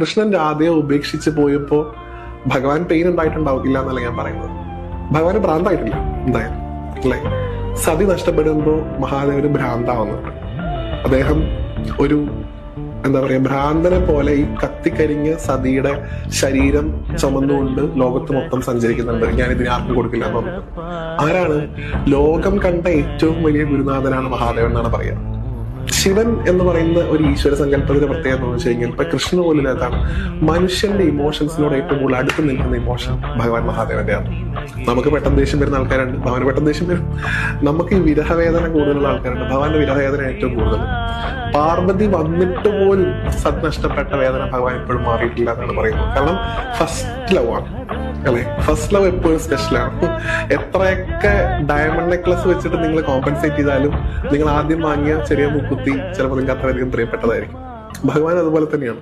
കൃഷ്ണൻ രാധയെ ഉപേക്ഷിച്ച് പോയപ്പോ ഭഗവാൻ പെയിൻ ഉണ്ടായിട്ടുണ്ടാവില്ല എന്നല്ല ഞാൻ പറയുന്നത്. ഭഗവാന് ഭ്രാന്തായിട്ടില്ല എന്തായാലും. അല്ലേ? സതി നഷ്ടപ്പെടുമ്പോ മഹാദേവന് ഭ്രാന്താവുന്നുണ്ട് അദ്ദേഹം ഒരു എന്താ പറയാ ഭ്രാന്തനെ പോലെ ഈ കത്തിക്കരിഞ്ഞ സതിയുടെ ശരീരം ചുമന്നുകൊണ്ട് ലോകത്ത് മൊത്തം സഞ്ചരിക്കുന്നുണ്ട്. ഞാൻ ഇതിന് ആർക്കും കൊടുക്കില്ല. എന്നുള്ളത് ആരാണ്? ലോകം കണ്ട ഏറ്റവും വലിയ ഗുരുനാഥനാണ് മഹാദേവൻ എന്നാണ് പറയുക. ശിവൻ എന്ന് പറയുന്ന ഒരു ഈശ്വര സങ്കല്പത്തിന്റെ പ്രത്യേകത എന്ന് വെച്ച് കഴിഞ്ഞാൽ ഇപ്പൊ കൃഷ്ണ പോലും അതാണ് മനുഷ്യന്റെ ഇമോഷൻസിനോട് ഏറ്റവും കൂടുതൽ അടുത്ത് നിൽക്കുന്ന ഇമോഷൻ ഭഗവാൻ മഹാദേവന്റെയാണ്. നമുക്ക് പെട്ടെന്ന് ദേഷ്യം വരുന്ന ആൾക്കാരുണ്ട്. ഭവന് പെട്ടെന്ന് ദേഷ്യം വരും. നമുക്ക് ഈ വിരഹവേദന കൂടുതലുള്ള ആൾക്കാരുണ്ട്. ഭഗവാന്റെ വിരഹവേദന ഏറ്റവും കൂടുതൽ. പാർവതി വന്നിട്ട് പോലും സത് നഷ്ടപ്പെട്ട വേദന ഭഗവാൻ എപ്പോഴും മാറിയിട്ടില്ല എന്നാണ് പറയുന്നത്. കാരണം ഫസ്റ്റ് ലവ് ആണ്. അല്ലെ? ഫസ്റ്റ് ലവ് എപ്പോഴും സ്പെഷ്യലാണ് എത്രയൊക്കെ ഡയമണ്ട് നെക്ലസ് വെച്ചിട്ട് നിങ്ങൾ കോമ്പൻസേറ്റ് ചെയ്താലും നിങ്ങൾ ആദ്യം വാങ്ങിയ ചെറിയ മുക്കുത്തി ചിലപ്പോൾ നിങ്ങൾക്ക് അത്രയധികം പ്രിയപ്പെട്ടതായിരിക്കും. ഭഗവാൻ അതുപോലെ തന്നെയാണ്.